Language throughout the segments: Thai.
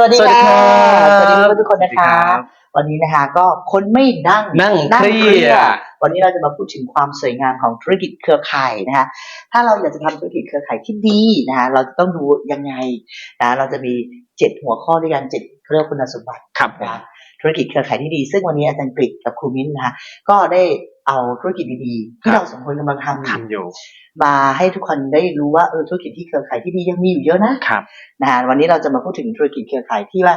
สวัสดีสวัสดีค่ะครับสวัสดีเพื่อนๆทุกคนนะสวัสดีครัคะบวันนี้นะคะก็คนไม่นั่งนั่งเครียดวันนี้เราจะมาพูดถึงความสวยงามของธุรกิจเครือข่ายนะคะ ถ้าเราอยากจะทำธุรกิจเครือข่ายที่ดีนะคะ เราจะต้องดูยังไงนะเราจะมีเจ็ดหัวข้อด้วยกันเจ็ดเรื่องคุณสมบัติครับผมนะธุรกิจเครือข่ายที่ดี ซึ่งวันนี้อาจารย์กฤษกับครูมิ้นนะคะก็ได้ เอาธุรกิจดีๆที่เราสองคนกำลังทำอยู่ทำอยู่ มาให้ทุกคนได้รู้ว่าเออธุรกิจที่เครือข่ายที่ดียังมีอยู่เยอะนะครับนะฮะวันนี้เราจะมาพูดถึงธุรกิจเครือข่ายที่ว่า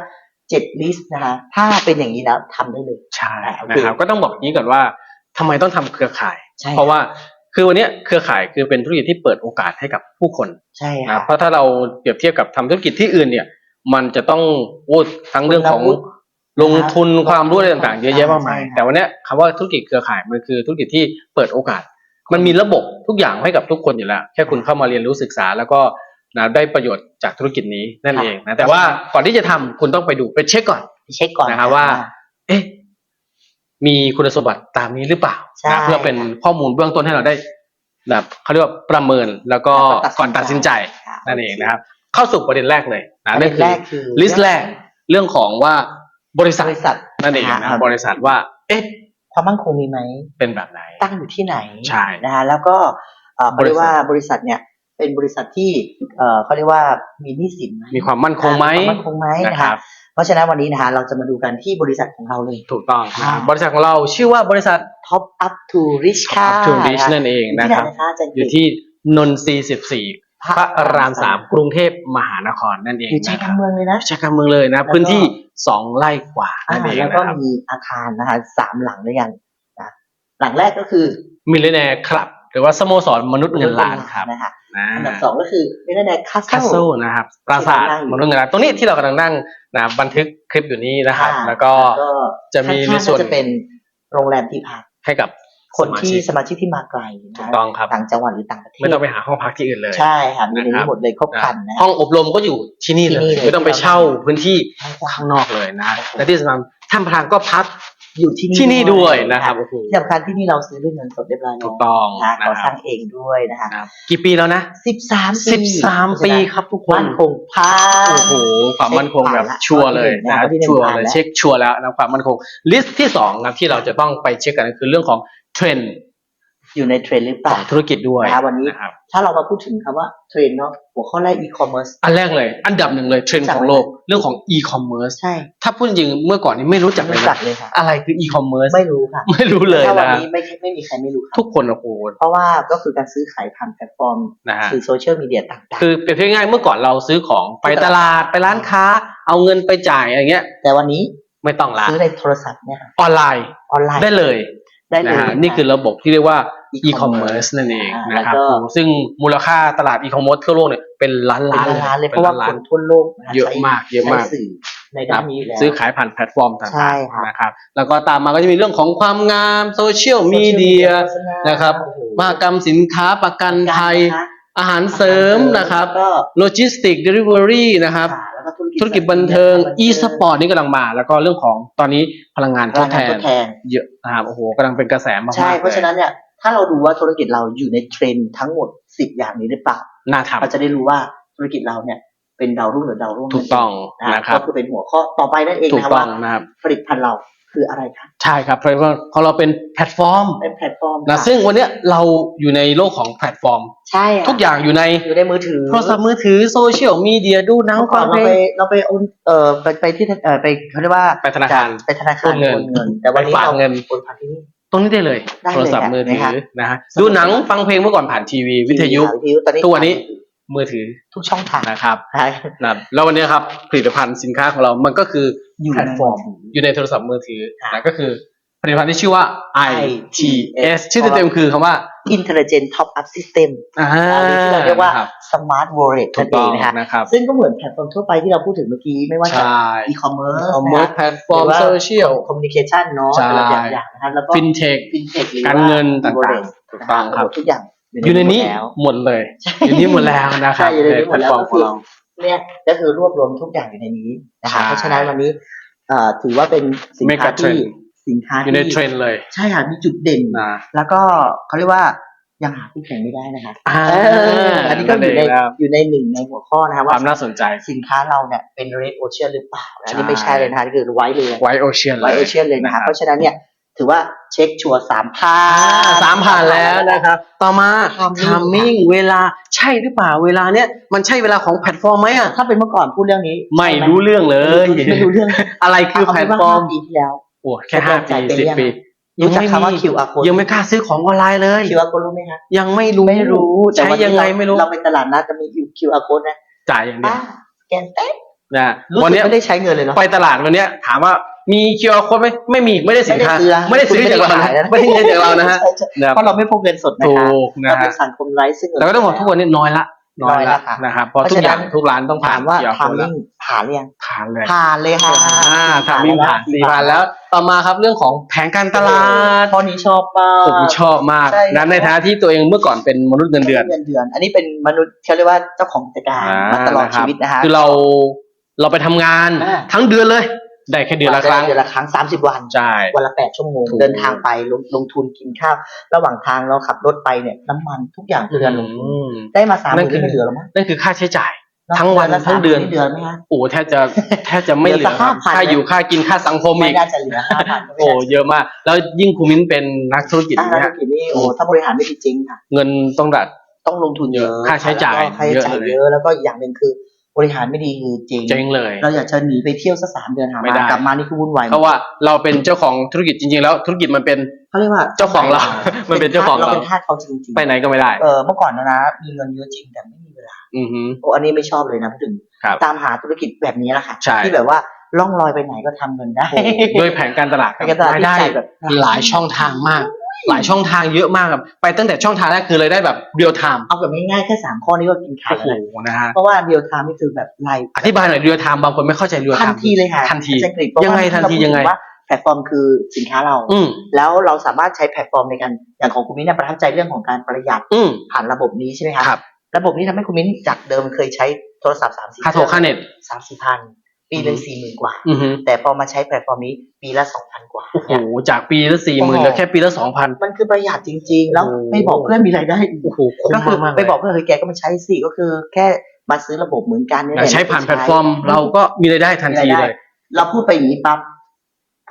เจ็ดลิสต์นะคะถ้าเป็นอย่างนี้แล้วทำได้เลยใช่อ่าโอเคนะครับก็ต้องบอกอย่างนี้ก่อนว่าทำไมต้องทำเครือข่ายใช่เพราะว่าคือวันเนี้ยเครือข่ายคือเป็นธุรกิจที่เปิดโอกาสให้กับผู้คนใช่นะค่ะเพราะถ้าเราเปรียบเทียบกับทำธุรกิจที่อื่นเนี่ย มันจะต้องโอ้ทั้งเรื่องของคุณวุฒิ ลงทุนความรู้อะไรต่างๆ เยอะแยะมากมายใช่ค่ะแต่วันเนี้ยคำว่าธุรกิจเครือข่ายมันคือธุรกิจที่เปิดโอกาส มันมีระบบทุกอย่างให้กับทุกคนอยู่แล้ว แค่คุณเข้ามาเรียนรู้ศึกษาแล้วก็นะได้ประโยชน์จากธุรกิจนี้นั่นเองนะ แต่ว่าก่อนที่จะทำคุณต้องไปดูไปเช็คก่อนเช็คก่อนนะครับว่า เอ๊ะมีคุณสมบัติตามนี้หรือเปล่าใช่นะเพื่อเป็นข้อมูลเบื้องต้นให้เราได้แบบเขาเรียกว่าประเมินแล้วก็ก่อนตัดสินใจค่ะนั่นเองนะครับ เข้าสู่ประเด็นแรกเลยปนะระนั่เด็นนคือแรกคือลิสต์แรกเรื่องของว่า บริษัทบริษัทนั่นเองนะอ่าบริษัทว่า เอ๊ะความมั่นคงมีไหมเป็นแบบไหน ตั้งอยู่ที่ไหนใช่นะคะแล้วก็เอ่อเขาเรียกบริษัทว่าบริษัทเนี่ยเป็นบริษัทที่เอ่อเขาเรียกว่ามีหนี้สินไหมมีความมั่นคงไหมมีความมั่นคงไหมนะนะคคะรับเพราะฉะนั้นวันนี้นะคะเราจะมาดูกันที่บริษัทของเราเลย ถูกต้องนะครับอ่าบริษัทของเราชื่อว่าบริษัท Top Up to Rich ค่ะ Up to Reach นั่นเองอยู่นะที่ไหครับนะคะอาจารย์อยู่ที่นนทรีย์14 พระรามสามกรุงเทพมหานครนั่นเองอยู่ใจนะกคลารับงเมืองเลยนะใช้กลางเมืองเลยนะแล้วก็พื้นที่สองไร่กว่าอ่านั่นเองแล้วนะก็ครับมีอาคารนะคะสามหลังด้วยกันนะหลังแรกก็คือมิลเลนแนร์คลับ หรือว่าสโมสรมนุษย์เงินล้านครับนะคะนะอันดับสองก็คือไม่ได้แดคาสคาสเซิลนะครับปราสาทที่เรานั่งอยู่มนุษย์เงินล้านตรงนี้ที่เรากำลังนั่งนะบันทึกคลิปอยู่นี้นะครับ แล้วก็จะมีในข้างๆส่วนก็จะเป็นโรงแรมที่พักให้กับ คนที่สสมาชิกที่มาไกลถูนะกต้องครับต่างจังหวัดหรือต่างประเทศไม่ต้องไปหาห้องพักที่อื่นเลยใช่ค่ะมีในนะครันี้บหมดเลยครบครันนะห้องอบรมก็อยู่ที่นี่เลที่นี่ยเลยไม่ต้องไปเช่าพื้นที่ใช่ค่ะข้างนอกเลยนะและที่สำคัญท่านประธานก็พักอยู่ที่นี่ที่นี่ด้วยนะครับโอ้โหที่สำคัญที่นี่เราซื้อด้วยเงินสดเรียบร้อยแล้วถูกต้องนะนะเราคสรัร้าบงเองด้วยนะคะนะครับกี่ปีแล้วนะสิบสามสิบสามปีครับทุกคนมั่นคงพาโอ้โหความมั่นคงแบบเช็คผ่านละชัวร์เลยนะข้อที่หนึ่งชัวร์ผ่านเลยแล้วเช็คชัวร์แล้วนะความมั่นคงลิสต์ที่สองนะที่เราจะต้องไปเช็คกันก็คือเรื่องของ เทรนด์อยู่ในเทรนด์หรือเปขล่าองธุรกิจด้วยนะครับวันนี้นะครับถ้าเรามาพูดถึงคำว่าเทรนด์เนาะหัวข้อแรกอีคอมเมิร์ซอันแรกเลย อันดับหนึ่งเลยเทรนด์ของโลกเรื่องของอีคอมเมิร์ซใช่ถ้าพูดจริงๆเมื่อก่อนนี้ไม่รู้จักเลยรู้จักนะเลยค่ะ อะไรคืออีคอมเมิร์ซไม่รู้ค่ะไม่รู้เลยถ้าวันนะนี้ไม่ไม่มีใครไม่รู้ค่ะทุกคนโอ้โหเพราะว่าก็คือการซื้อขายผ่านแพลตฟอร์มนะฮะ สื่อโซเชียลมีเดียต่าง คือเปรียบเทียบง่ายๆเมื่อก่อนเราซื้อของไปตลาดไปร้านค้า เอาเงินไปจ่ายอะไรเงี้ย ๆ แต่วันนี้ไม่ต้องละซื้อในโทรศัพท์เนี่ยค่ะออนไลน์ออนไลน์ได้เลย ได้เลนะยฮะนี่คือระบบที่เรียกว่า e-commerce e-commerce นั่นเองอ่านะครับแล้วก็ผมซึ่งมูลค่าตลาด e-commerce ทั่วโลกเนี่ยเป็นล้านเป็นล้านล้านเลยเพป็ราะว่าล้คนทั่วโลกนคเยอะมากเยอะมาก ใช้สื่อในด้านนี้อยู่แล้ว ซื้อขายผ่านแพลตฟอร์มต่างใช่ค่ะๆนะครับ แล้วก็ตามมาก็จะมีเรื่องของความงามโซเชียลมีเดีย นะครับ โอ้โหมหกรรมสินค้าประกันภัยนะคะอาหารเสริมนะครับ ก็โลจิสติกเดลิเวอรี่นะครับค่ะแล้วก็ ธุรกิจธุรกิจบันเทิง e-sport นี่กำลังมา แล้วก็เรื่องของตอนนี้พลังงานพทลัดงแทงานทน ดแทน เยอะนะครับโอ้โหกำลังเป็นกระแสมากๆใช่ เพราะฉะลยนั้นเนี่ยถ้าเราดูว่าธุรกิจเราอยู่ในเทรนด์ทั้งหมดสิบอย่างนี้หรือเปล่าน่าทเราจะได้รู้ว่าธุรกิจเราเนี่ยเป็นดาวรุ่งหรือดาวรุ่งำถูกต้องนะนะคครัรับบก็คือเป็นหัวข้อต่อไปนั่นเองถูกนะครับต้อว่างนะครับ ผลิตภัณฑ์เรา คืออะไรคะใช่ครับเพราะว่าของเราเป็นแพลตฟอร์มเป็นแพลตฟอร์มนะค่ะซึ่งวันเนี้ยเราอยู่ในโลกของแพลตฟอร์ม ใช่ค่ะทุกอย่างอยู่ในอยู่ในมือถือโทรศัพท์มือถือโซเชียลมีเดียดูหนังเมื่อก่ฟัอนงเพเราลไปง เราไปโอนเอ่อไปไปที่เอ่อไปเขาเรียกว่าไปธนาคารไปธนาคารโอนเงินโอนเงินแต่วันนี้ไปฝากเราเงิน โอนผ่านที่นี่ ตรงนี้ได้เลย ได้เลยโทรศัพท์มือถืนะอคะนะฮะสะดวกดูหนังฟังเพลงเมื่อก่อนผ่านทีวีวิทยุวิทยุตอนนี้ตัวนี้ มือถือทุกช่องทางนะครับใช่นะแล้ววันนี้ครับผลิตภัณฑ์สินค้าของเรามันก็คืออยู่แพลในตฟอร์มมือถืออยู่ในโทรศัพท์มือถือค่ะนะก็คือผลิตภัณฑ์ที่ชื่อว่า ITS ชื่อเต็มๆคือคำว่า Intelligent Top Up System อ่าที่เราเรียกว่าครับ Smart Wallet ถูนั่กนเอต้องงนะคะนะครับซึ่งก็เหมือนแพลตฟอร์มทั่วไปที่เราพูดถึงเมื่อกี้ ไม่ว่าจะใช่ e-commerce คอมเมอร์สแพลตฟอร์มโซเชียล communication เนาะใช่แต่ละอย่างๆนะครับแล้วก็ฟินเทค fintech หรือการว่าเงินต่างๆ wallet ถูกต้องครับทุกอย่าง อยู่ในนี้หมดแล้วหมดเลยใช่อยู่ในนี้หมดแล้วนะครับใช่อยู่ในนี้หมดแล้วแพลตฟอร์มของเราเนี่ยก็คือรวบรวมทุกอย่างอยู่ในนี้นะคะใช่เพราะฉะนั้นวันนี้เอ่อถือว่าเป็นสินค้า Mega ที่ trend สินค้าอยู่ในที่เทรนด์เลย ใช่ค่ะมีจุดเด่นนะแล้วก็เขาเรียกว่ายังหาคู่แข่งไม่ได้นะคะอ่าเอออันนี้ก็อยู่ในนั่นเองครับอยู่ในหนึ่งในหัวข้อนะคะคว่าวามน่าสนใจสินค้าเราเนี่ยเป็น red ocean หรือเปล่าอันนี้ใช่ไม่ใช่เลยนะคะนี่คือไว้เลยไวโอเชียนไว้ ocean เลยนะคะเพราะฉะนั้นเนี่ย ถือว่าเช็คชัวร์สามผ่าอ่านสามผ่านแล้วนะครับ ต่อมา Timing ทามมิ่งเวลาใช่หรือเปล่าเวลาเนี้ยมันใช่เวลาของแพลตฟอร์มไหมอะถ้าเป็นเมื่อก่อนพูดเรื่องนี้ไม่รู้เรื่องเลยไม่รู้เรื่องอะไรคือแพลตฟอร์มเาเป็นว่าห้าปีที่แล้ว โอ้แค่ห้าปีเป็นสิบยังปีรู้จักคำว่า QR code ยังไม่กล้าซื้อของออนไลน์เลย QR code รู้ไหมคะยังไม่รู้ไม่รู้ใช้วันนี้ยังไงไม่รู้เราไปตลาดนัดจะมี QR code นะจ่ายอย่างเดียป้าวสแกนเต๊ะนะรู้วันสึกเนี้ยไม่ได้ใช้เงินเลยเนาะ ไปตลาดวันเนี้ยถามว่า มี QR code ไหมไม่มีไม่ได้สินค้าไม่ได้ซื้อไม่ได้ซื้อจากเรานะไม่ได้ขายนะไม่ได้เงินจากเรานะฮะใช่ใช่นะครับเพราะเราไม่พกเงินสดนะถูคะกนะเราเป็ฮะนสังคมไร้ซึ่งเงินแต่ก็ต้องบอกทุกวันนี้น้อยละน้อยน้อยละละค่ะนะครับเพราะเพราะทุกอย่างฉะนั้นทุกร้านต้องผ่าถานมว่า QR code แล้ว timing ผ่านหรือยังผ่านเลยผ่านเลยค่ะอ่าทำมิ่งผ่านสี่ผ่านแล้วต่อมาครับเรื่องของแผนการตลาดข้อนี้ชอบมากผมชอบมากใช่นั้นในฐานะที่ตัวเองเมื่อก่อนเป็นมนุษย์เงินเดือนเงินเดือน อันนี้เป็นมนุษย์เขาเรียกว่าเจ้าของกิจการมาตลอดชีวิตนะคะคือเราเราไปทำงานอ่าทั้งเดือนเลย ได้แค่เดือนละครั้ง เดือนละครั้งสามสิบวัน ใช่ วันละแปดชั่วโมงถูกเดินทางไปลงลงทุนกินข้าว ระหว่างทางเราขับรถไปเนี่ยน้ำมันทุกอย่างคือการลงทุนอืมได้มาสามหนั่มื่นนคือไม่เหลือแล้วมั้ง นั่นคือค่าใช้จ่าย ทั้งวันละทั้งเดือนเดือนไหมฮะโอ้แทบจะแทบจะไม่เหลืเดือนอละ5,000ค่าอยู่ค่ากินค่าสังคมไม่อีกน่าจะเหลือห้าพันโอ้เยอะมาก แล้วยิ่งคุณมิ้นเป็นนักธุรกิจอ่าเนี่ธุยรกิจนี่โอ้ถ้าบริหารไม่ดีจริงค่ะ เงินต้องดัดต้องลงทุนเยอะ ค่าใช้จ่ายแล้วก็ค่าใช้จ่ายเยอะเลยเยอะแล้วก็อีกอย่างหนึ่งคือ บริหารไม่ดีคือเจ๊งเจ๊งเลย เราอยากจะหนีไปเที่ยวสักสามเดือนหาไม่มาได้กลับมานี่คือวุ่นวายหมดเพราะว่าเราเป็นเจ้าของธุรกิจจริงๆ แล้ว ธุรกิจมันเป็นเขาเรียกว่าเจ้าของเรา มันเป็นเจ้าของเราเราเป็นทาสเขาจริงๆไปไหนก็ไม่ได้เออเมื่อก่อนนะนะมีเงินเยอะจริงแต่ไม่มีเวลาอือฮึโอ้อันนี้ไม่ชอบเลยนะพูดถึงครับตามหาธุรกิจแบบนี้แหละค่ะใช่ที่แบบว่าล่องลอยไปไหนก็ทำเงินได้โอ้โดยแผนการตลาดแผนการตลาดรายได้ที่ใส่แบบหลายช่องทางมาก หลายช่องทางเยอะมากครับไปตั้งแต่ช่องทางแรกคือรายได้แบบเรียลไทม์เอาแบบง่ายๆแค่สามข้อนี้ก็กินขายโอ้โหแล้วนะฮะเพราะว่าเดียวทามนี่คือแบบไลฟ์อธิบายหน่อยเรียลไทม์บางคนไม่เข้าใจเรียลไททันม์ทีเลยค่ะทันทีภาษาอังกฤษเพราะว่ายังไงทันทียังไงเราพูดถึว่าแพลตฟอร์มคือสินค้าเราอืมแล้วเราสามารถใช้แพลตฟอร์มในการอย่างของคุณมิ้นท์เนยประทับใจเรื่องของการประหยัดอืมผ่านระบบนี้ใช่ไหมคะครับระบบนี้ทำให้คุณมิ้นท์จากเดิมเคยใช้โทรศัพท์สามสี่ค่าโทรค่าเน็ตสามสี่พัน ปีหนึ่งสี่หมื่นกว่า อือฮึแต่พอมาใช้แพลตฟอร์มนี้ปีละสองพันกว่าโอ้โหจากปีละสี่หมื่นโอ้โหเหลือแค่ปีละสองพัน มันคือประหยัดจริง ๆ แล้วโอ้โหไม่บอกเพื่อนมีรายได้อีกโอ้โหคุ้มก็คือมากๆไปเลยบอกเพื่อนเฮ้ยแกก็มาใช้สิก็คือแค่มาซื้อระบบเหมือนกันเนี่ยอยากใช้ผ่านแพลตฟอร์ม เราก็มีรายได้ทันทีเลย เราพูดไปอย่างนี้ปั๊บ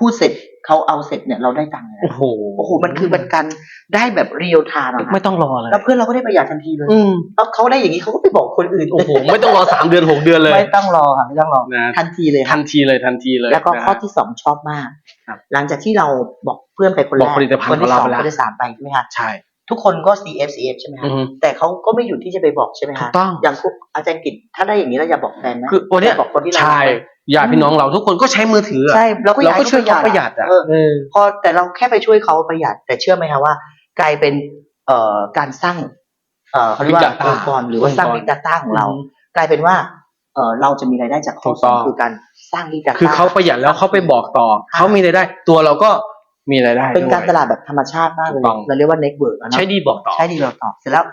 พูดเสร็จเขาเอาเสร็จเนี่ยเราได้ตังค์เลยโอ้นะโหโอ้โหมันคือเป็นการได้แบบเรียลไทม์อะค่ะไม่ต้องรอเลยแล้วเพื่อนเราก็ได้ประหยัดทันทีเลยอืมแล้วเขาได้อย่างนี้เขาก็ไปบอกคนอื่นโอ้โหไม่ต้องรอสามเดือนหกเดือนเลยไม่ต้องรอค่ะไม่ต้องรอนะทันทีเลยทัค่ะนทีเลยทันทีเลย แล้วก็นะข้อที่สองชอบมากครับหลังจากที่เราบอกเพื่อนไปคนแรบอกกผลิตภัณฑ์คนที่ของเราสองไปแล้วคนที่สามไปใช่ไหมคะใช่ ทุกคนก็ CF CF ใช่ไหมอืคะอฮึแต่เขาก็ไม่หยุดที่จะไปบอกใช่ไหมถูคะกต้อง อย่างพวกอาจารย์กิจถ้าได้อย่างนี้แล้วอย่าบอกแฟนนะคือวันเนี้ยย่าบอกคนที่เราใช่ญาติพี่น้องเราทุกคนก็ใช้มือถืออะใช่เราก็อเรายากก็ให้ช่วยเขาประหยัดอะเออ เออ พอแต่เราแค่ไปช่วยเขาประหยัด แต่เชื่อไหมคะว่า กลายเป็นเอ่อการสร้างเอ่อเขาเรียกว่า Big Data องค์กรหรือว่าสร้างอง Big ค์กร Data ของเรา กลายเป็นว่าเอ่อเราจะมีรายได้จากข้อถูกสต้ออง งคือการสร้าง Big Data คือเขาประหยัดแล้วเขาไปบอกต่อ เขามีรายได้ ตัวเราก็ มีรายได้เป็นการด้วยตลาดแบบธรรมชาติมากเลยถูกต้องเราเรียกว่า network อะเนอะใช้ดีบอกต่อใช้ดีเราตอบเสร็จแล้ว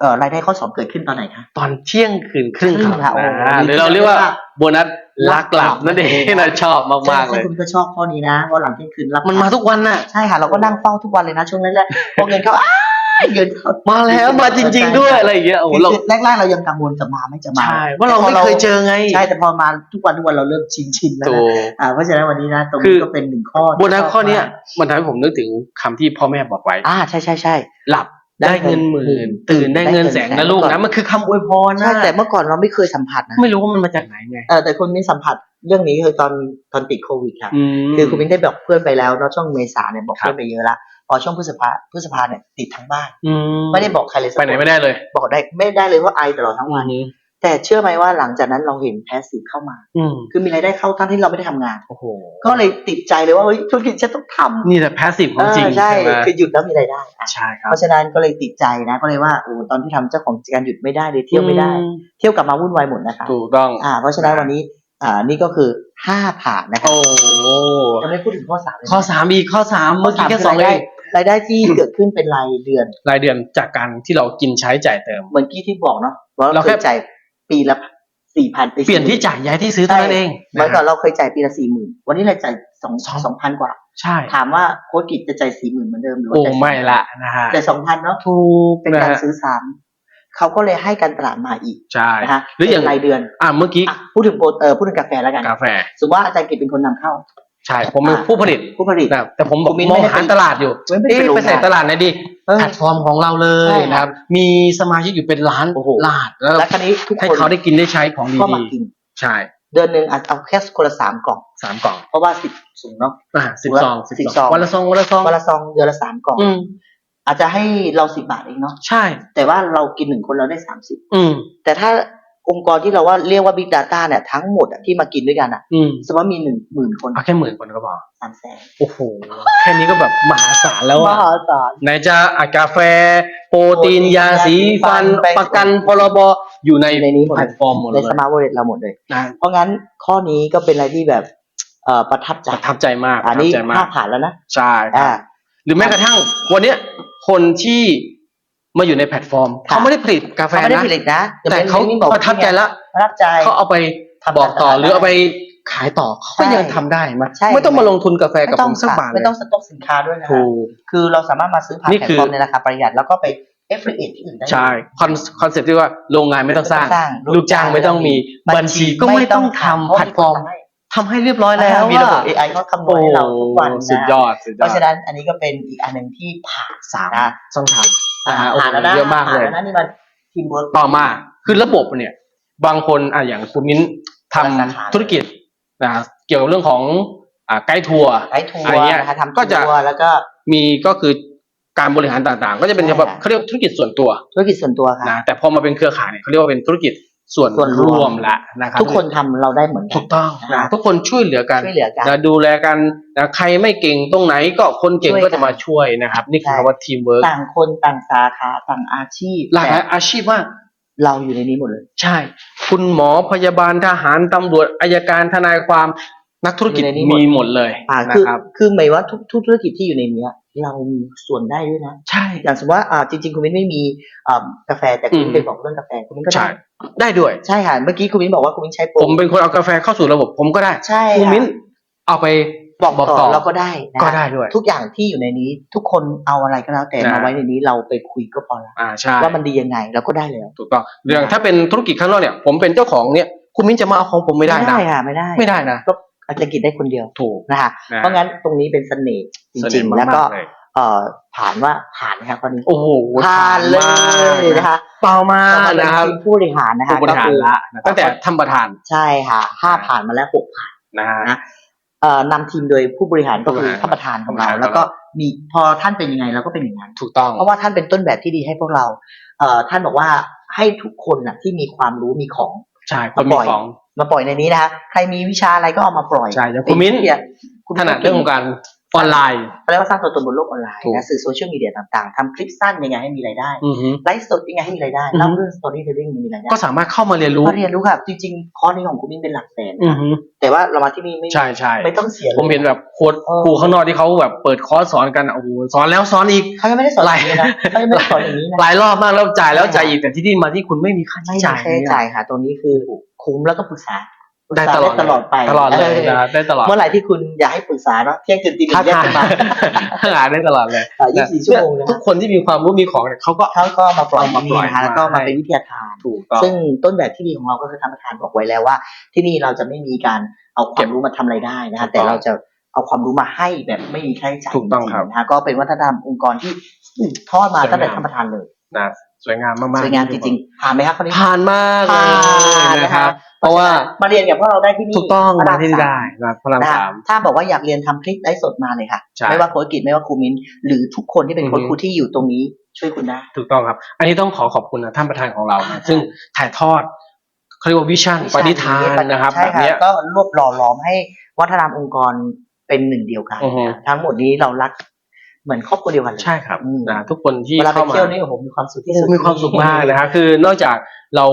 เอ่อรายได้ข้อสองเกิดขึ้นตอนไหนคะตอนเที่ยงคืนครึ่งครึ่งค่ะโอ้โหอ่าหรือเราเรียกว่าโบนัสลักหลับนั่นเองน่าชอบมากๆเลใช่ยคุณก็ชอบข้อนี้นะเพราะหลังเที่ยงคืนรับมันมาทุกวันน่ะใช่ค่ะเราก็นั่งเฝ้าทุกวันเลยนะช่วงแรกๆพอเงินเข้าอ้าย เงินเข้ามาแล้วมาจริง ๆ ด้วยอะไรอย่างเงี้ยโอ้โหคือเรา แรกๆเรายังกังวลจะมาไม่จะมาใช่ว่าเราไม่เคยเจอไง ใช่แต่พอมาทุกวันทุกวันเราเริ่มชินชินๆแล้วตันะวอ่าเพราะฉะนั้นวันนี้นะตรงคืนี้อ ก็เป็นหนึ่งข้อโบนัสข้อเนี้ยมันทำให้ผมนึกถึงคำที่พ่อแม่บอกไว้ อ่าใช่ใช่ใช่ หลับได้ได้เงินหมื่น ตื่นได้เงินแสนนะลูกนะ มันคือคำอวยพรใช่นะแต่เมื่อก่อนเราไม่เคยสัมผัสนะไม่รู้ว่ามันมาจากไหนไงเออแต่คุณมิ้นสัมผัสเรื่องนี้คือตอนตอนติดโควิดค่ะอืมคือคุณมิ้นได้บอกเพื่อนไปแล้วเนาะช่วงเมษาเนี่ยบอกครับ เพื่อนไปเยอะละ พอช่วงพฤษภาพฤษภาเนี่ยติดทั้งบ้านอืมไม่ได้บอกใครเลยสักไปไหนคไม่ได้เลย บอกได้ไม่ได้เลยเพราะไอตลอดทั้งวันอืมแต่เชื่อไหมว่าหลังจากนั้นเราเห็นแพสซีฟเข้ามาอืมคือมีรายได้เข้าทั้งที่เราไม่ได้ทำงานโอ้โหก็เลยติดใจเลยว่าเฮ้ยธุรกิจฉันต้องทำนี่แหละแพสซีฟของจริงเออใช่ใช่ไหมคือหยุดแล้วมีรายได้อะใช่ครับเพราะฉะนั้นก็เลยติดใจนะก็เลยว่าโอ้ตอนที่ทำเจ้าของกิจการหยุดไม่ได้เลยเที่ยวไม่ได้อืเที่ยวกลับมาวุ่นวายหมดนะคะถูกต้องอ่าเพราะฉะนั้นวันนี้อ่านี่ก็คือห้าผ่านนะครับโอ้โหยังไม่พูดถึงข้อสามเลยนะข้อสามอีกข้อสามเมื่อกี้แค่สองรายเอได้ง รายได้ที่เกิดขึ้นเป็นรายเดือน รายเดือนจากการที่เรากินใช้จ่ายเติม เหมือนกี้ที่บอกเนาะว่าเราเราแค่เคยจ่ายปีละสี่พันไปเปลี่ยนที่จ่ายย้ายที่ซื้อเท่านั้นเองเมื่อก่อนเราเคยจ่ายปีละสี่หมื่นวันนี้เราจ่ายสองสองสองพันกว่า ใช่ ถามว่าโค้ชกิจจะจ่ายสี่หมื่นเหมือนเดิมหรือว่าโอ้จ่ายไม่ละนะฮะแต่สองพันเนาะถูกเป็นนะการฮะซื้อซ้ำเขาก็เลยให้การตลาดมาอีกใช่นะคะหรืออย่างเป็นรายเดือน อ่าเมื่อกี้อะพูดถึงโปรเออพูดถึงกาแฟแล้วกันกาแฟสมมติว่าอาจารย์กิจเป็นคนนำเข้าใช่ผมเป็นอ่าผู้ผลิตผู้ผลิตนะแต่ผมบอกคุณมิ้นมองไม่ได้หาเป็นตลาดอยู่ไม่ได้เป็นเอ๊ะโรงงานไปใส่ตลาดไหนดีเออแพลตฟอร์มของเราเลใช่ยนะครับ มีสมาชิกอยู่เป็นล้านโอ้โหล้านแล้วแล้วคราวนี้ทุกให้คนเขาได้กินได้ใช้ของก็มาดีกินๆใช่เดือนหนึ่งอาจเอาแค่คนละสามกล่องสามกล่อง เพราะว่าสิบสูงเนาะอ่าสิบวันละซองสิบซองวันละซองวันละซองวันละซองเดือนละสามกล่องอืมอาจจะให้เราสิบบาทเองเนาะใช่ แต่ว่าเรากินหนึ่งคนเราได้สามสิบอืมแต่ถ้า องค์กรที่เราว่าเรียกว่า Big Data เนี่ยทั้งหมดอะที่มากินด้วยกันอะอืมสมมติว่ามีหนึ่งหมื่นคนเอาแค่หมื่นคนก็พอสามแสนโอ้โหแค่นี้ก็แบบมหาศาลแล้วมอะหาศาล ไหนจะอะกาแฟโปรตีนโปรตีน ยาสีฟันยาสีฟันประกันพรบอยู่ในในนี้หมดแพลตฟอร์มหมดในเลยสมาร์ทวอลเล็ตเราหมดเลย นะเพราะงั้นข้อนี้ก็เป็นอะไรที่แบบเอ่อประทับใจประทับใจมากปอันระทับนี้ใจมาถ้ากผ่านแล้วนะใช่คอ่า รับ หรือแม้กระทั่งวันเนี้ยคนที่ มาอยู่ในแพลตฟอร์มค่ะเขาไม่ได้ผลิตกาแฟเขาไม่ได้นะผลิตนะแต่เขาอย่งประทับใจละประทับใจเขาเอาไปทำบอกต่อการตลาดหรือเอาไปขายต่อเขาก็ใช่ยังทำได้มั้ยใช่ไม่ต้องมาลงทุนกาแฟกับไม่ต้ผองมสักบาทเลไม่ยต้องสต็อกสินค้าด้วยนะถูกคือเราสามารถมาซื้อผ่านนี่แพลคืตอฟอร์มในราคาประหยัดแล้วก็ไปเอฟเฟกที่อื่นได้ใช่คอนคอนเซ็ปต์ที่ว่าโรงงานไม่ต้องสร้างไม่ต้องสร้าง ลูกจ้างไม่ต้องมีบัญชีก็ไม่ต้องทำแพลตฟอร์มทำให้เรียบร้อยแล้วมีระบบอะ AI เขาคำนวณให้เราทุกวันโอ้นะสุดยอดสุดยเพอดราะฉะนั้นอันนี้ก็เป็นอีกอันหนึ่งที่ผ่านสามนะช่องทา งนะฮะโอ้ผ่านโหแล้วนะเยอะมากเลยผ่นแล้วนะนี่มันทีมเวิร์ก ต่อมาคือระบบเนี่ย บางคนอะอย่างคุณมิ้นทำสาขาธุรกิจนะเกี่ยวกับเรื่องของอ่าไกด์ทัวร์ ไกด์ทัวอะไรร์เงี้ยนะคะทำก็จะ ทัวร์แล้วก็ มีก็คือการบริหารต่างๆ ก็จะเป็นใช่แบบค่ะเขาเรียกธุรกิจส่วนตัวธุรกิจส่วนตัวค่ะ นะแต่พอมาเป็นเครือข่ายเนี่ยเขาเรียกว่าเป็นธุรกิจ ส่วนส่วนรรวมวมละนะครับทุกคนทำเราได้เหมือนกัถูกต้องนะนะทุกคนช่วยเหลือกันช่วยเหลือกัน นะดูแลกันนะใครไม่เก่งตรงไหนก็คนเก่งช่วยก็จะมาช่วยนะครับ นี่คือใช่คำว่าทีมเวิร์กต่างคนต่างสาขาต่างอาชีพหลากหลายแต่อาชีพมาก เราอยู่ในนี้หมดเลย ใช่ คุณหมอพยาบาลทหารตำรวจอายการทนายความนักธุรกิจอยู่ในนี้หมด มีหมดเลยอ่านะคือครับ คือหมายว่าทุกทุกธุรกิจที่อยู่ในเนี้ย เรามีส่วนได้ด้วยนะใช่อย่างสมมติว่าอ่าจริง ๆ คุณมิ้นไม่มีอ่ากาแฟแต่คุณมิ้นอืมไปบอกเรื่องกาแฟคุณมิ้นก็ใช่ได้ได้ด้วยใช่ค่ะเมื่อกี้คุณมิ้นบอกว่าคุณมิ้นใช้โปรผมเป็นคนเอากาแฟเข้าสู่ระบบผมก็ได้ใช่คุณค่ะมิ้นเอาไปบอกบอกต่ต่ออเราก็ได้นะก็ได้ด้วย ทุกอย่างที่อยู่ในนี้ ทุกคนเอาอะไรก็แล้วแต่นะมาไว้ในนี้เราไปคุยก็พอละอ่าใช่ว่ามันดียังไงเราก็ได้แล้วถูกต้องเรื่องถ้าเป็นธุรกิจข้างนอกเนี่ย ผมเป็นเจ้าของเนี่ยคุณมิ้นจะมาเอาของผมไม่ได้นะค่ะไม่ได้ไม่ได้นะ ก็อาจจะกินได้คนเดียวถูกนะคะนะเพราะงั้นตรงนี้เป็นเสน่ห์จสรินิงทๆแล้วก็มากๆเลยเอ่อผ่านว่าผ่านนะครับวันนี้โอ้โหผ่านเลมากยนะคะเปล่ามากก็มาเป็นนะครับทีมผู้บริหารนะคะผู้บริหารก็คือละนะตั้งแต่ท่านประธานใช่ค่ะห้าผ่านมาแล้วหกผ่านนะฮะนะเอ่อนำทีมโดยผู้บริหารก็คือผู้บริหารท่านประธานของเราผู้บริหารแล้วก็มีพอท่านเป็นยังไงเราก็เป็นอย่างนั้นถูกต้อง เพราะว่าท่านเป็นต้นแบบที่ดีให้พวกเราเอ่อท่านบอกว่าให้ทุกคนน่ะที่มีความรู้มีของ ใช่คนมีของมาปล่อยในนี้นะคะใครมีวิชาอะไรก็เอามาปล่อยใช่อย่างคุณมิ้นเนี่ยคุณถนัดเรื่องของการ ออนไลน์เขาเรียกว่าสร้างตัวตนบนโลกออนไลน์ถูกนะสื่อโซเชียลมีเดียต่างๆทำคลิปสั้นยังไงให้มีรายได้อือฮึไลฟ์สดยังไงให้มีรายได้อือฮึเล่าเรื่องสตอรี่เทลลิ่งมีรายได้ก็สามารถเข้ามาเรียนรู้ก็เรียนรู้ครับจริงๆคอร์สนี้ของคุณมิ้นเป็นหลักแสนอือฮึแต่ว่าเรามาที่นี่ไม่ใช่ใช่ไม่ต้องเสียลยผมเห็นแบบโค้ดเออครูข้างนอกที่เขาแบบเปิดคอร์สสอนกันอะโอ้โหสอนแล้วสอนอีกเขายังไม่ได้สอนหลายอย่างนี้นะเขายังไม่ได้สอนอย่างนี้นะหลายรอบมากแล้วจ่ายแล้วจ่ายอีกแต่ที่นี่มาที่คุณไม่มีค่าไม่ใช้มีจ่ายค่าใช้จ่ายค่ะตรงนี้คือคุ้มแล้วก็ปรึกษาปรึก ได้ษาตลอดตลอดไปตลอดเลยนะได้ตลอด เมื่อไหร่ที่คุณอยากให้ปรึกษาเนาะเที่ยงคืนตีหนึ่ถ้างเรียกทางกันมาถ้างานได้ตลอดเลยยี่สิบสี่ชั่วโมงนะทุกคนที่มีความรู้มีของเนี่ยเขาก็เขาก็มาปล่อยเอามาปล่อยที่นี่นะคะแล้วก็มามาให้เป็นวิทยาทานถูกต้องซึ่งต้นแบบที่ดีของเราก็คือท่านประธานบอกไว้แล้วว่า ที่นี่เราจะไม่มีการเอาความรู้มาทำรายได้นะถูคะกต้องแต่เราจะเอาความรู้มาให้แบบไม่มีค่าใช้จ่ายถูกต้องครับจๆนะคะก็เป็นวัฒนธรรมองค์กรที่สืบทอดมาสวยงามตั้งแต่ท่านประธานเลยนะสวยงามมากๆสวยงามจริงๆผ่านไหมครับคนนี้ผ่านมากเลยผ่านนะครับนะคะ เพราะว่ามาเรียนกับพวกเราได้ที่นี่ถูกต้องพระมารที่นี่สได้นะพระรามนะคะสามถ้าบอกว่าอยากเรียนทำคลิปไลฟ์สดมาเลยค่ะใช่ไม่ว่าโค้ชกิจไม่ว่าครูมิ้นหรือทุกคนที่เป็นโค้ชอือฮึครูที่อยู่ตรงนี้ช่วยคุณได้ถูกต้องครับ อันนี้ต้องขอขอบคุณนะท่านประธานของเราอ่านะซึ่งถ่ายทอดเขาเรียกว่าวิชั่นปฏิทานนะครับใช่แบบเนี้ยก็รวบหล่อหลอมให้วัฒนธรรมองค์กรเป็นหนึ่งเดียวกันอือฮึทั้งหมดนี้เรารักเหมือนครอบครัวเดียวกันเลยใช่ครับอืมนะทุกคนที่เวลาไปเข้ามาเที่ยวนี่โอ้โหมีความสุขที่สุดมีความสุขมากนะครับคือนอกจาก เรา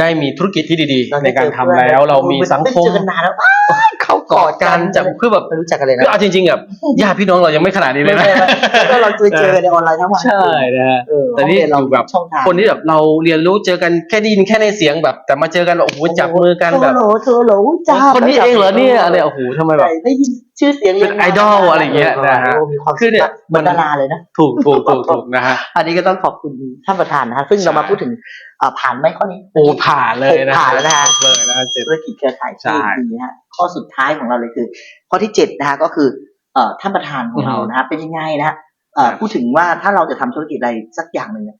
ได้มีธุรกิจที่ดีเราๆในได้การเจอทำพื่อนแล้ว เรามีสังคมไเจอกันนานแล้วอ้าวเขากอดกันจะคือแบบไม่รู้จักกันเลยนะคือเอาจริงๆแบบญาติพี่น้องเรายังไม่ขนาดนี้เลไม่ยนะใช่แล้วก็เราเจอเจอกันในออนไลน์ทั้งวันใช่นะฮะเออแต่นี่ห้งรียเราอยู่แบบช่องทางคนที่แบบเราเรียนรู้เจอกันแค่ได้ยินแค่ในเสียงแบบ แต่มาเจอกันแบบโอ้โหจับมือกันแบบโทรโหลโทรโหลจ้าคนนี้เองเหรอเนี่ยอะไรโอ้โหทำไมแบบได้ยินชื่อเสียงเป็นไอดอลอะไรอย่างเงี้ยนะฮะโอ้มีความคือเนี่ยเหมือนดาราเลยนะถูกถูกถูกถูกนะฮะอันนี้ก็ต้องขอบคุณท่านประธานนะฮะซึ่งใช่เรามาพูดถึงเอ่อผ่านไหมข้อนี้โอ้ผ่านเลยนะผ่านแล้วนะฮะเลยนะฮะเจ็ดธุรกิจเครือข่ายใช่ที่ดีนะฮะข้อสุดท้ายของเราเลยคือ ข้อที่เจ็ดนะฮะก็คือเอ่อท่านประธานของเราอือฮึนะฮะเป็นยังไงนะฮะเอ่อครับพูดถึงว่าถ้าเราจะทำธุรกิจอะไรสักอย่างหนึ่งเนี่ย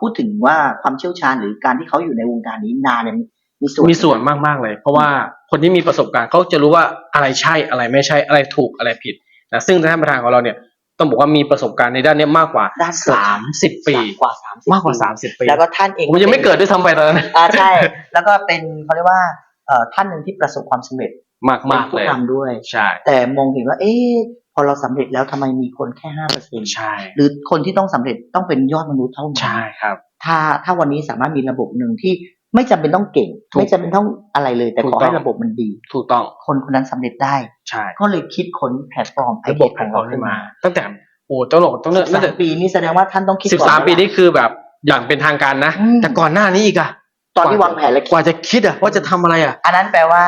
พูดถึงว่าความเชี่ยวชาญหรือการที่เขาอยู่ในวงการนี้นานเนี่ยมีมีส่วนมีส่วนมากๆเลย เพราะว่าคนที่มีประสบการณ์เขาจะรู้ว่าอะไรใช่อะไรไม่ใช่อะไรถูกอะไรผิดนะซึ่งท่านประธานของเราเนี่ย ต้องบอกว่ามีประสบการณ์ในด้านเนี้ยมากกว่าด้านเครือสาข่ายมสิบปีกว่าสามสิบมากกว่าสามสิบปี แล้วก็ท่านเองผมยังไม่เกิดด้วยซ้ำไปตอนนั้นอ่าใช่ แล้วก็เป็นเขาเรียกว่าเอ่อท่านหนึ่งที่ประสบความสำเร็จมากมากๆเป็นเลยผู้นำด้วยใช่แต่มองเห็นว่า เอ๊ะพอเราสำเร็จแล้วทำไมมีคนแค่ห้าเปอร์เซ็นต์ใช่หรือคนที่ต้องสำเร็จต้องเป็นยอดมนุษย์เท่านั้นใช่ครับ ถ้าถ้าวันนี้สามารถมีระบบหนึ่งที่ไม่จำเป็นต้องเก่งถูกไม่จำเป็นต้องอะไรเลย แต่ถูกขอต้ให้องระบบมันดี ถูกต้องคนคนนั้นสำเร็จได้ ใช่ ก็เลยคิดค้นแพลตฟอร์มระบบของเราขึ้นมา ตั้งแต่ โอ้ต้องบอกต้องเริ่มสิบตั้งสาแต่มปีนี่แสดงว่าท่านต้องคิดสิบก่อนสามนะปีนี่คือแบบอย่างเป็นทางการนะ อืม แต่ก่อนหน้านี้อีกอะตอนที่วางแผนและกว่าจะคิดอะว่าจะทำอะไรอะ อันนั้นแปลว่า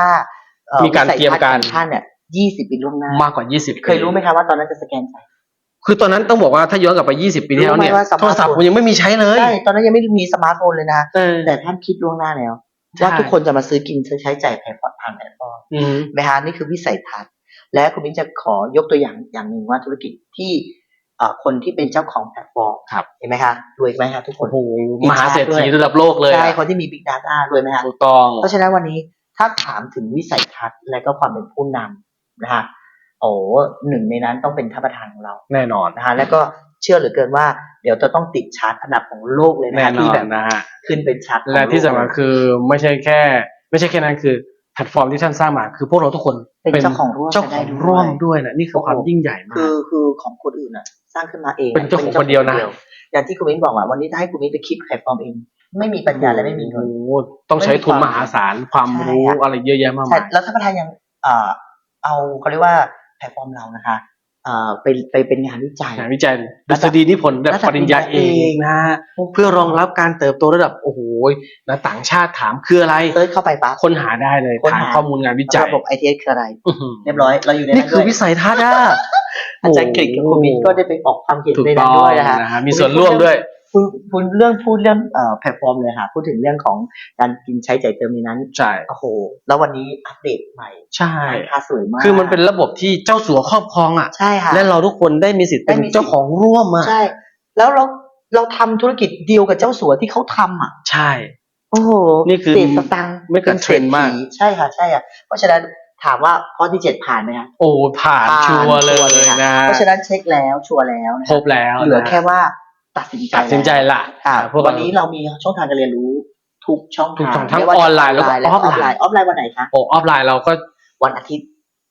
เอ่อมีการวิสัเตรียมการทัศน์ของท่านเนี่ยยี่สิบปีล่วงหน้ามากกว่า20เคยรู้ไหมครับว่าตอนนั้นจะสแกนใจ คือตอนนั้นต้องบอกว่าถ้าย้อนกลับไป20ปีที่แล้วเนี่ยรู้ไหมว่าสมาร์ทโทรศัพท์ผมยังไม่มีใช้เลยใช่ตอนนั้นยังไม่มีสมาร์ทโฟนเลยนะ เออ แต่ท่านคิดล่วงหน้าแล้วใช่ ว่าทุกคนจะมาซื้อกินซื้อใช้จ่ายแพลตฟอร์มทางแพลตฟอร์มอืมไหมฮะนี่คือวิสัยทัศน์ และคุณมิ้นจะขอยกตัวอย่างอย่างหนึ่งว่าธุรกิจที่เอ่อ คนที่เป็นเจ้าของแพลตฟอร์มครับเห็นไหมคะรวยไหมฮะทุกคนโอ้โหมหาเศรษฐีระดับโลกเลยใช่อะคนที่มี Big Data รวยไหมฮะถูกต้องเพราะฉะนั้นวันนี้ถ้าถามถึงวิสัยทัศน์และก็ความเป็นผู้นำนะฮะโอ้หนึ่งในนั้นต้องเป็นท่านประธานของเราแน่นอนนะฮะแล้วก็เชื่อเหลือเกินว่าเดี๋ยวจะต้องติดชาร์ตอันดับของโลกเลยนะแน่ฮะนที่อแบนบนะฮะขึ้นเป็นชาร์ตของและที่โลกสำคัญคือไม่ใช่แค่ ไม่ใช่แค่นั้นคือแพลตฟอร์มที่ท่านสร้างมาคือพวกเราทุกคนเป็นเจ้าของร่วมเจ้าของร่วมด้วยนะนี่คือความยิ่งใหญ่มาคืกอคือของคนอื่นอะ สร้างขึ้นมาเอง เป็นเจ้าของคนเดียวนะอย่างที่คุณมิ้นบอกว่าวันนี้ถ้าให้คุณมิ้นไปคิดแพลตฟอร์มเอง ไม่มีปัญญาและไม่มีเงินโอ้โหต้องใช้ทุนมหาศาลความรู้ใช่ครับอะไรเยอะแยะมากใช่มายแล้วท่านประธานยังเอ่อเอาเขาเรียกว่าแพลตฟอร์มเรานะคะเอ่อ ไปไปเป็นงานวิจัยงานวิจัยดุษฎีนิพนธ์แบบระดับปริญญาเอกนะฮะเพื่อรองรับการเติบโตระดับโอ้โหนะต่างชาติถามคืออะไรเซิร์ชเข้าไปปั๊บค้นหาได้เลยค้นหาฐานข้อมูลงานวิจัยระบบ ITS คืออะไรอื้อหือเรียบร้อยเราอยู่ในนี่นั้นคืด้อวยวิสัยทัศน์อะอาจารย์กฤษกับคุณมิ้นก็ได้ไปออกความเห็นถูกในต้นั้อนงด้วยนะฮะนะฮะมีส่วนร่วมด้วย พูดพูดเรื่องพูดเรื่องเอ่อแพลตฟอร์มเลยค่ะ พูดถึงเรื่องของการกินใช้จ่ายเติมในนั้นใช่ โอ้โห แล้ววันนี้อัปเดตใหม่ใช่ ราคาสวยมากคือมันเป็นระบบที่เจ้าสัวครอบครองอะ ใช่ค่ะ และเราทุกคนได้มีสิทธิ์เป็นได้มีสิทธิ์เจ้าของร่วมอะ ใช่ แล้วเราเราทำธุรกิจเดียวกับเจ้าสัวที่เขาทำอะ ใช่ โอ้โห นี่คือเศษสตังค์ไม่เกินเทรนด์มากป็ศรษฐีใช่ค่ะ ใช่ค่ะ เพราะฉะนั้นถามว่าข้อที่เจ็ดผ่านไหมคะโอ้ผ่านชัวร์เลยค่ะนะ เพราะฉะนั้นเช็คแล้วชัวร์แล้วนะครบแล้ว เหลือนะแค่ว่า ตัดสินใจตัดสินใจแล้วละค่ะพวกวันนี้เรามีช่องทางการเรียนรู้ทุกช่องทุกทางช่องทั้งไม่ว่าออนไลน์แล้วก็และออออฟฟไลไลน์น์ออฟไลน์วันไหนคะโอ้ออฟไลน์เราก็วันอาทิตย์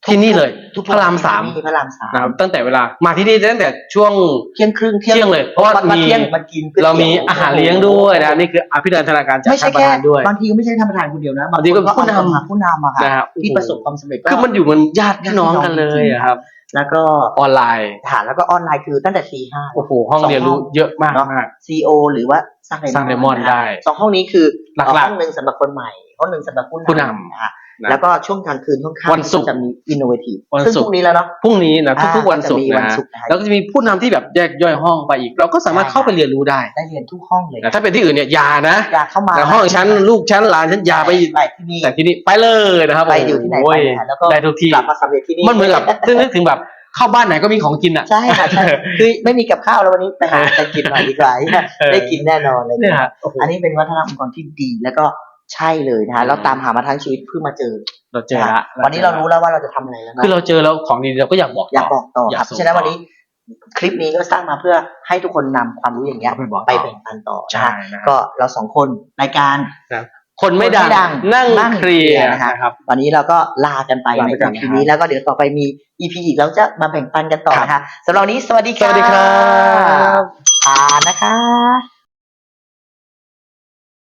ที่นี่เลย ทุกพระรามสามที่พระรามสามนะครับตั้งแต่เวลามาที่นี่ตั้งแต่ช่วงเที่ยงครึ่งเที่ยงเลย เพราะว่าวันมีเที่ยงมันกินก๋วยตี๋ยวเรามีอาหารเลี้ยงด้วยนะนี่คืออภินันทนาการจากไม่ท่าใช่นประแค่ธานด้วยบางทีก็ไม่ใช่ท่านประธานคนเดียวนะบางทีก็คนผู้นำเอามาผู้นำอะค่ะนะครับที่ประสบความสำเร็จคือมันอยู่เหมือนญาติพี่น้องกันเลยอะครับ แล้วก็ออนไลน์ฐานแล้วก็ออนไลน์คือตั้งแต่ตีห้าโอ้โหห้องเรียนรู้เยอะมากเนอะมากซีโอหรือว่าสร้างสร้าง Diamond นะฮะได้สองห้องนี้คือหลักๆห้องหนึ่งสำหรับคนใหม่ห้องหนึ่งสำหรับผู้นำผู้นำนะฮะ นะ แล้วก็ช่วงกลางคืนช่วงค่ำวันศุกร์จะมีอินโนเวทีฟวันซึ่งศุพกร์ รุ่งนี้แล้วเนาะ พรุ่งนี้นะอ่าทุกๆวันศุกร์จะมีวันนะศุกร์นะแล้วก็จะมีผู้นำที่แบบแยกย่อยห้องไปอีก เราก็สามารถใช่เข้าไปเรียนรู้ได้ได้เรียนทุกห้องเลยแต่ถ้าเป็นที่อื่นเนี่ยอยานะอยากเข้ามาแต่ห้องฉันลูกฉันหลานฉันอยาไปไปที่นี่ แต่ที่นี่ไปเลยนะครับไปอยู่ที่ไหนโไปเลยฮะแล้วก็ ได้ทุกที่ กลับมาสำเร็จที่นี่มันเหมือนกับซึ่งนึกถึงแบบเข้าบ้านไหนก็มีของกินอะ ใช่ค่ะใช่คือไม่มีกับข้าวแล้ววันนี้ไปหาอะไรกินหน่อยดีกว่าเออได้กินแน่นอนเลย เนี่ยฮะโอ้โห อันนี้เป็นวัฒนธรรมองค์กรที่ดี แล้วก็ ใช่เลยนะฮะเราตามหามาทั้งชีวิตเพิ่งมาเจอเราเจอละวันนี้เรารู้แล้วว่าเราจะทำอะไรแล้วเนอะคือเราเจอแล้วของดีเราก็อยากบอกอยากบอกต่ออยาคกรับส่งฉะนั้นต่อวันนี้คลิปนี้ก็สร้างมาเพื่อให้ทุกคนนำความรู้อย่างเงี้ยไปบอกต่อไปแบ่งปันต่อนะใช่ฮะนะก็เราสองคนรายการคนไม่ดังคนไม่ดังนั่งนั่งเคลียร์เคลียร์นะฮะนะครับวันนี้เราก็ลากันไปลาในไปก่อน EP นี้แล้วก็เดี๋ยวต่อไปมี EP อีกเราจะมาแบ่งปันกันต่อนะคะสำหรับวันนี้สวัสดีสวัสดีครับผ่านนะคะ